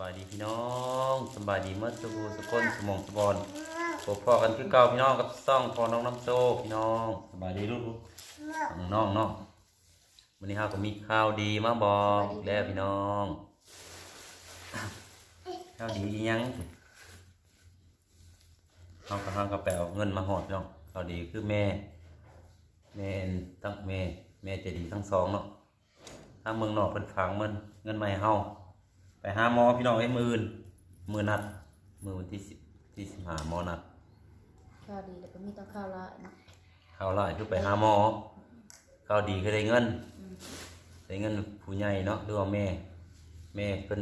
บายดีพี่น้องสบายดีเมื่อสุบูสุคนสมองสบอนพบพอกันคือเก่าพี่น้องกับซ่องพอน้องน้ำโซพี่น้องสบายดีลูกน้องน้องวันนี้เราก็มีข่าวดีมาบอกแล้วพี่น้องข่าวดียังเอากระหังกระแปวเงินมาหอดพี่น้องข่าวดีคือแม่แม่ตั้งแม่แม่จะดีทั้งสองเนาะทาเมืองนอกเป็นฝากเงินเงินมาใหม่เฮา ไปหาหมอพี่น้องไอ้มืออื่นมือนัดมือวันที่สิบที่สิบหาหมอนัดข้าวดีแต่ก็มีต้องข้าวละนะข้าวไล่คือไปหาหมอข้าวดีคือได้เงินอืมได้เงินผู้ใหญ่เนาะหรือว่าแม่ แม่เพิ่น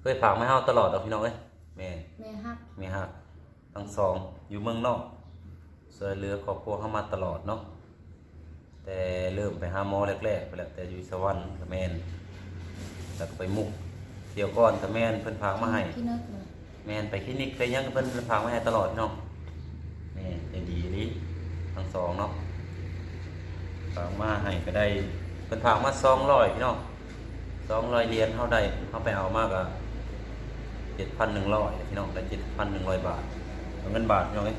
เคยฝากมาให้เฮาตลอดดอกพี่น้องเอ้ยแม่ แม่ฮักแม่ฮักทั้งสองอยู่เมืองนอกช่วยเหลือครอบครัวเฮามาตลอดเนาะแต่เริ่มไปหาหมอแรกๆไปแล้วแต่อยู่สวรรค์กับแม่นแล้วก็ไปมุก เที่ยวก่อนกับแม่นเพิ่นฝากมาให้พี่นึกเลยแม่นไปคลินิกไปหยังเพิ่นพามาให้ตลอดพี่น้องแม่ใจดีดีทั้งสองเนาะฝากมาให้ก็ได้เพิ่นฝากมา200พี่น้อง200เหรียญเฮาได้เฮาไปเอามากอะ7,100พี่น้องได้7,100บาทเอาเงินบาทพี่น้องเอ้ย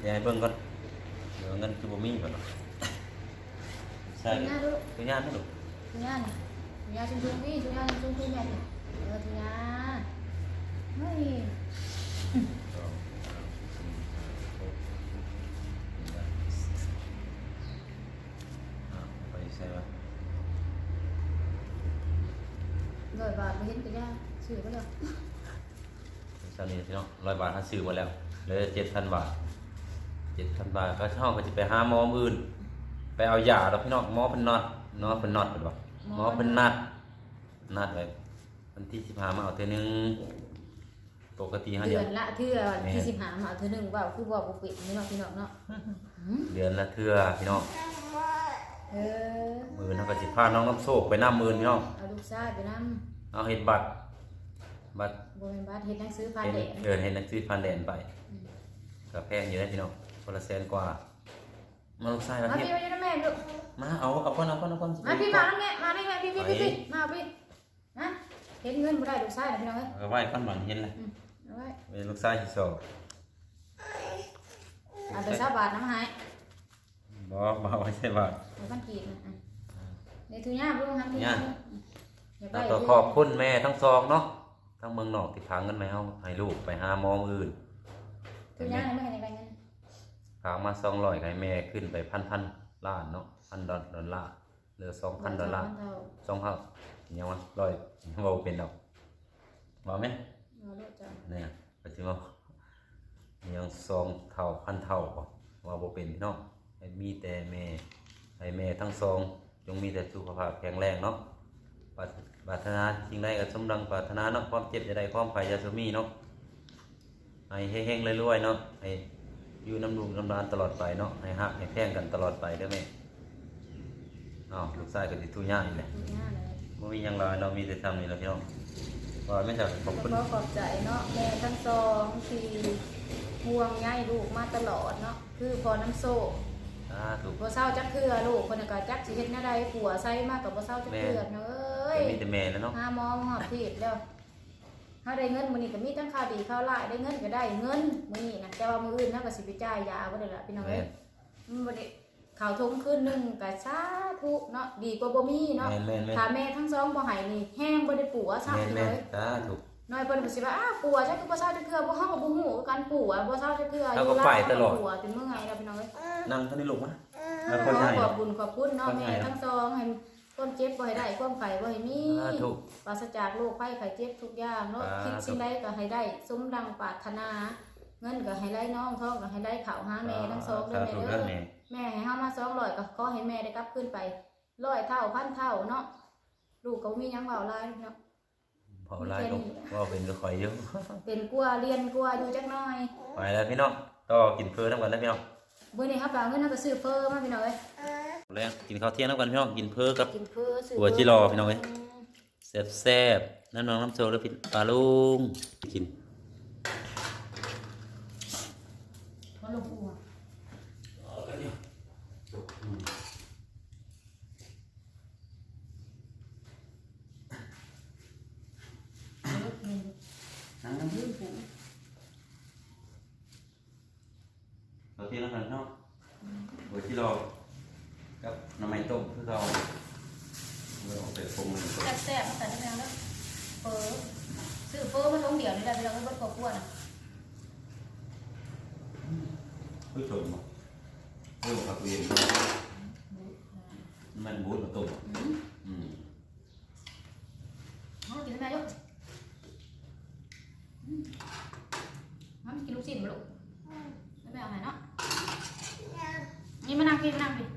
เดี๋ยวให้เบิ่งก่อนเดี๋ยวเงินคือบ่มีเพิ่นเนาะใช่ทุญาดูคือยานนะลูกทุญานี่ทุญาชุ่มชุ่มพี่ทุญาชุ่มชุ่มแม่นี่เออทุญาไม่ สองสามสี่ห้าหกเจ็ดแปดอะไปใส่วะ ร้อยบาทไม่เห็นก็ยาก ซื้อก็แล้วเช้านี้พี่น้องร้อยบาทเขาซื้อมาแล้วเหลยเจ็ดพันบาทเจ็ดพันบาทก็ช่องก็จะไปหาหมออื่นไปเอายาแล้วพี่น้องหมอเป็นน็อตหมอเป็นน็อตเป็นบ่หมอเป็นนัดนัดไว้วันที่สิบห้ามาเอาเท่านึงปกติเขาเดืเดียอวนละเทื่อที่สิบหามาเทื่อหนึ่งเปล่าคือบอกบุปิดนี่เนาะพี่น้องเนาะหืมเดือนละเทื่อพี่น้องเออมือเขาก็สิพาน้องน้ำโชคไปหน้ามือพี่น้องเอาลูกชายไปนเอาเห็ดบัตร บัตรำโบเป็นบาทเฮ็ดหนังสือพาเป็นเด็กเดินเห็นนักซื้อพันแดนไปกับแพงอยู่นะพี่น้องคนละแสนกว่า มาลูกชายมามาพี่พี่มาอยู่นะแม่ลูกมาเอาเอาก้อนเอาก้อนเอาก้อนมาพี่มาแล้วแม่มาได้แม่พี่พี่พี่พี่มาพี่นะเห็นเงินบ่ได้ลูกชายนะพี่น้องเอ้ยเอาไว้ก้อนหวังเห็นเลยอืมเอาไว้เป็นลูกชายที่สองเอาไปซาบาทน้ำหายบอกบอกไว้ใช่บาท เอาพันกีบนะอะในทุนยาบุ้งหันทุนยาอย่าไป แล้วก็ขอบคุณแม่ทั้งสองเนาะ ทั้งเมืองนอกที่พาเงินมาให้เอาให้ลูกไปหาหมออื่นทุนยาไม่ให้ได้เงินพามาสองร้อยให้แม่ขึ้นไปพันพันล้านเนาะพันดอลดอลลาร์เหลือสองพันดอลลาร์สองพันยังวะร้อยยังว่าบ่เป็นดอกว่าไหมเอาลูกจ้ะเนี่ยปัจจุบันยังสองเท่าพันเท่าบ่ว่าบ่เป็นพี่น้องให้มีแต่แม่ให้แม่ทั้งสองจงมีแต่สุขภาพแข็งแรงเนาะปราร ปรารถนาสิ่งใดก็สมดังปรารถนาเนาะความเจ็บจะได้ความไผ่ยาสมีเนาะให้เฮงๆรวยๆเนาะให้อยู่น้ำลูกน้ำรานตลอดไปเนาะให้ฮักให้แพงกันตลอดไปเด้อแม่อ้าวลูกชายก็สิทุย่าอีกแหละทุนยาเลยบ่มีหยังหลายเรามีแต่ทำนี่แหละพี่น้องว่าไม่ใช่ขอบขคุณอขอบใจเนาะแม่ทั้งสองที่ห่วงใยลูกมาตลอดเนาะคือพอน้ำโซ่สาธุบ่เศร้าจักเทื่อลูกคนน่ะก็จักสิเฮ็ดแนวใดผัวใส่มากกับบ่เศร้าจักเทื่อเนาะเอ้ยมีแต่แม่แล้วเนาะหาหมอหอบผิดแล้วถ้าได้เงินมื้อนี้ก็มีทั้งข่าวดีข่าวร้ายได้เงินก็ได้เงินมื้อนี้นะแต่ว่ามื้ออื่นเฮาก็สิไปจ่ายยาบ่ได้ละพี่น้องแม่เอ้ยมันบ่ได้ข่าวทงคืนหนึงก็สาธุเนาะดีกว่าบ่มีเนาะแม่นแม่นแม่นถ้าแม่ทั้งสองบ่ให้นี่แห้งบ่ได้ปัวซะแม่นพี่น้แม่องนเอ้ยสาธุน้อยเพิ่นก็สิว่าอ้าปัวจักคือบ่เศร้าจักเทื่อบ่เฮาก็บ่ฮู้กันปัวบ่เศร้าจักเทื่อเราก็ไปตลอดปัวจนเมื่อยแล้วพี่น้องเอ้ยนั่งท่านนี่ลูกมะขแล้วคนใหญ่ขอบคุณขอบคุณเนาะคนใหญ่แม่เนาะทั้งสองให้ ความเจ็บบ่ให้ได้ความไข้บ่ให้มีสาธุปราศจากโรคภัยไข้เจ็บทุกอย่างเนาะสาธุ คิดสิ่งใดก็ให้ได้สมดังปรารถนา เงินก็ให้ได้น้องทองก็ให้ได้ข้าวหาแม่ทั้งสองเด้อสาแม่ธุเด้เด้ออแม่แม่ให้เฮามา200ก็ขอให้แม่ได้กลับคืนไปร้อยเท่าพันเท่าเนาะลูกก็บ่มีหยังเว้าหลายเนาะเผาลายก็ว่าเป็นก็คอยอยู่เป็นกลัวเรียนกลัวอยู่จักหน่อยไปแล้วพี่น้องต่อกินเพื่อน้ำกันนะพี่น้องมื้อนี้ครับเอาเงินเฮาก็ซื้อเฟอร์มาพี่น้องเอ้ย แล้วกินข้าวเที่ยงน้ำกันพี่น้องกินเพื่อกับกินเฟอร์ซื้อหัวจิรอพี่น้องเอ้ยแซ่บแซ่บๆน้ำน้องน้ำโซแล้วพี่ปลาลุงกินบ่ลงอัวรถเมล์ นั่งนั่ง ยืมผม เราเที่ยงแล้วกันเนาะโดยที่เรากับน้ำมันต้มคือเราเราเอาไปปรุงมัน ก่อนแซ่บๆมาใส่น้ำแดงแล้วเฟอซื้อเฟอมาลงเดี๋ยวนี่แหละเราก็บดกบกวนอะผู้ชมเนาะเรื่องผักเวียนเนาะมันบูดมาต้มอืมอืมเอากินได้ไหมลูกอืมเอากินลูกชิ้นมาลูกไม่ไปเอาไหนเนาะนี่มานั่งกินมานั่งกิน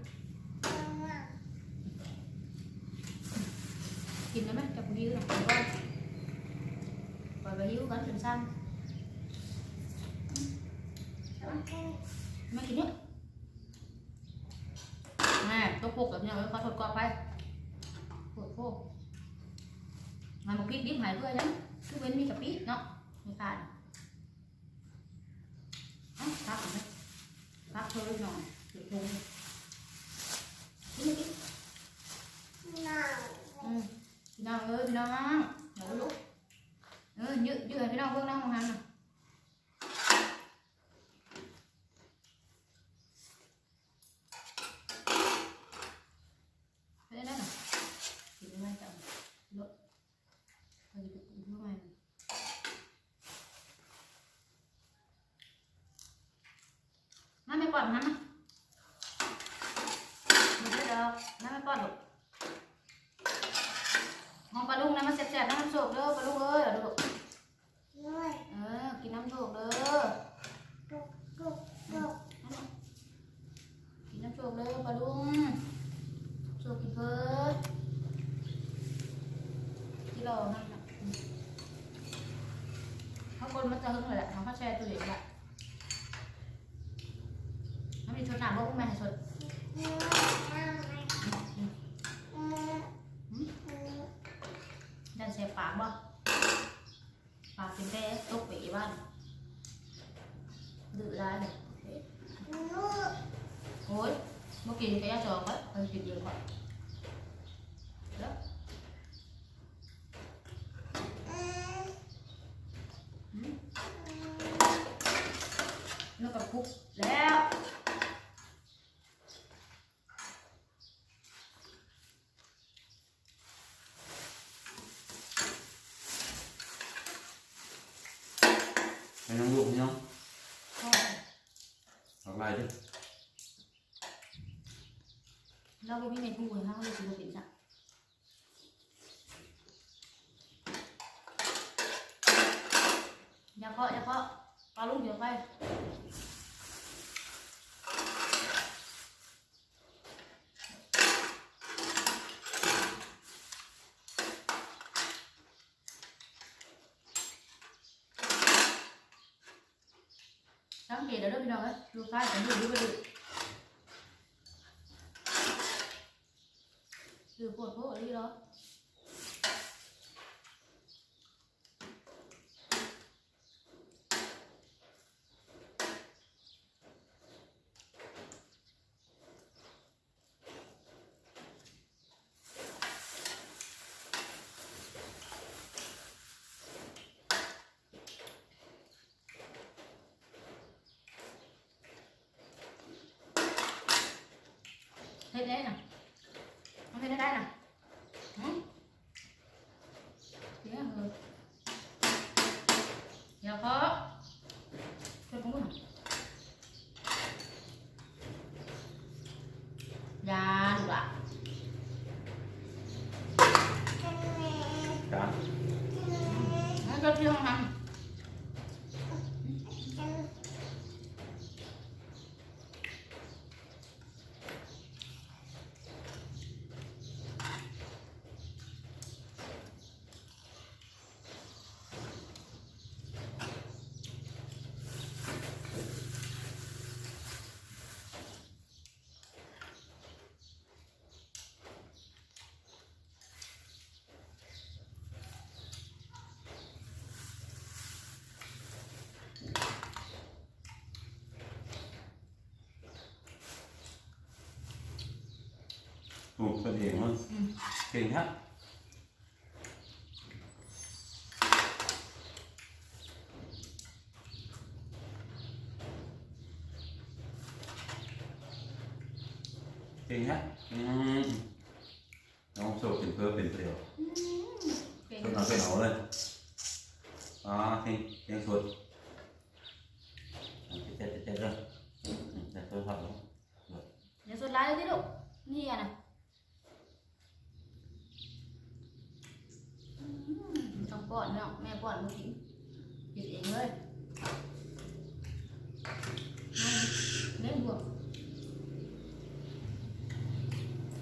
กินได้ไหมจับยิ้วหน่อยก่อนปล่อยไปยิ้วกันจนซ้ำไม่กินเนี่ยแม่ตัวปกแบบ ต่อไปปวดโคกงานบอกพริกดิบหายเพื่อนนะคือเว้นมีกะปิเนาะมีการอะพักไหมพักเพิ่มหน่อยหยุดลงกินไหมกินน้ำอืมน้องเออน้องเดี๋ยวลูกเออยืดยืดให้น้องเพิ่มน้องมองหันหน่อย đấy này thì nó quan trọng lộn เราจะไปปรุงเพื่อมันน้ำไม่ปอดน้ำนะไม่ได้ดอกน้ำไม่ปอดหรอก มองปลาลุงน้ำมันแสบๆน้ำมันโศกเด้อปลาลุงเอ้ยเหรอลูกเออกินน้ำโศกเด้อกินน้ำโศกเด้อปลาลุงโศกกินเพิ่นที่เรานั่นน่ะข้างบนมันจะหึงเลยแหละทำข้าวแช่ตัวเองแหละมันมีชนหนามว่าอุ้มแม่ให้ชนยันเสียปากบ่ปากเป็นแท้ตกปีบ้านดื้อร้ายเลยโอ้ยเมื่อกินแกยาจองก็ไปกินเยอะกว่าแล้วอืมแล้วก็ คลุกแล้วให้น้องลูกเนาะก็ออกลายดิเราไม่มีเมนูเลยนะเราจะกินจ้ะอย่าเคาะอ เคาะปลาลูกเดี๋ยวเกตเด้อพี่น้องเอ้ยดูฟ้าสังเกตดูไปดูดูปวดโผล่นี่เหรอเฮ็ด ได้น่ ถูกตัวเองมั้งเก่งฮะเก่งฮะอืมน้องโชว์เป็นเพื่อเป็นเปลี่ยวเก่งเอาเป็นเอาเลยอ๋อเก่งเก่งสุด ป้อนเนาะแม่ป้อนลูกกินกินเองเลยนั่นเล่นบวก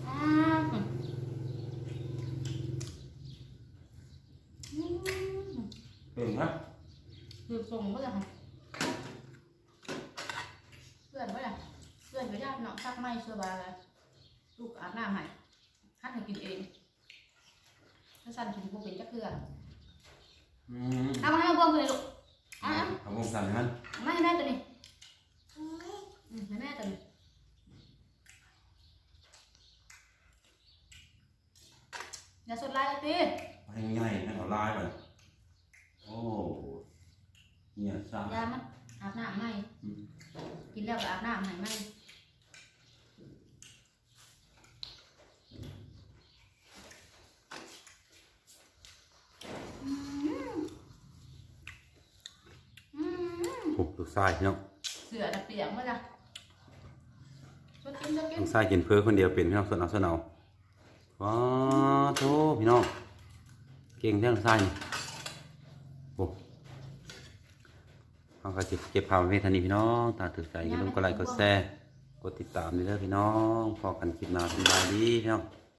อ้าวอืมเก่งฮะคือส่งเมื่อไหร่เพื่อนเมื่อไหร่เพื่อนก็ยากเนาะซักไม่เชื่อบาเลยลูกอาบน้ำให้ฮัดให้กินเองถ้าสั่นกินพวกเป็นจักเกลืออืม เอามาให้พวกเลยลูกเอาเอาวงสั่นมันเอามาให้แม่ตัวนี้อืมให้แม่ตัวนี้อย่าสดไล่ตีให้ง่ายให้เอาลายไปโอ้เนี่ยซ่ายามันอาบน้ำให้กินแล้วก็อาบน้ำให้มันอื ลูกทรายพี่น้องเสือน่ะเปียกเมื่อไหร่ชดกินชดกินลูกทรายกินเพื่อคนเดียวเป็นพี่น้องส่วนเอาส่วนเอาว้าโธ่พี่น้องเก่งแท้ลูกทรายนี่โอ้เอาก็จะเก็บภาพไว้เท่านี้พี่น้องถ้าถูกใจอย่าลืมกดไลค์กดแชร์กดติดตามด้วยเด้อพี่น้องพอกันคลิปหน้าสบายดีพี่น้อง